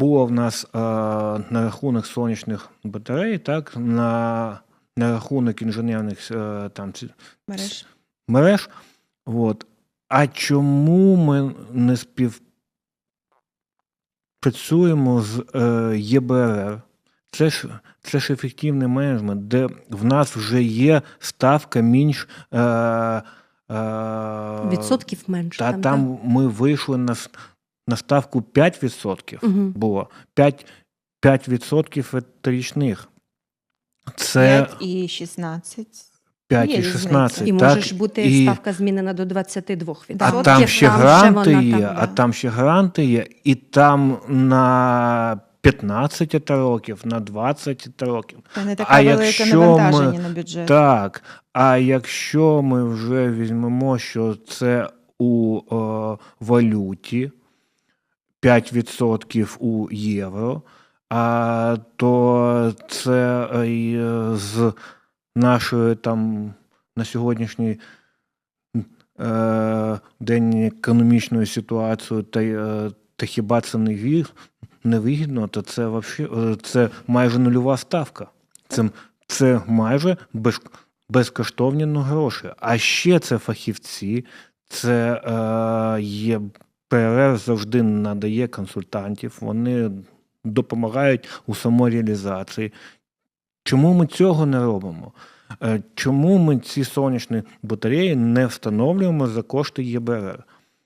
було в нас е, на рахунок сонячних батарей, так, на, на рахунок інженерних е, там, ці- Мереж. мереж. От. А чому ми не співпрацюємо з е, ЄБРР? Це ж, це ж ефективний менеджмент, де в нас вже є ставка менш. Е, е, Відсотків менше. Та там, там ми вийшли на, на ставку 5% Угу. було. 5, 5% річних. Це 5 і 16. 5 є і різниця. 16. І так, може ж бути і- ставка змінена до 22%. А там ще гранти є, там, а да. там ще гранти є, і там на 15 років, на 20 років. Та не А таке велике якщо навантаження ми- на бюджет. Так. А якщо ми вже візьмемо, що це у е, валюті 5% у євро, а то це е, е, з нашої там на сьогоднішній е, день економічною ситуацією, та, та хіба це не вір, невигідно, то це вообще, це майже нульова ставка. Це, це майже без, безкоштовні ну, гроші. А ще це фахівці, це е, є ПРР завжди надає консультантів, вони допомагають у самореалізації. Чому ми цього не робимо? Е, Чому ми ці сонячні батареї не встановлюємо за кошти ЄБРР?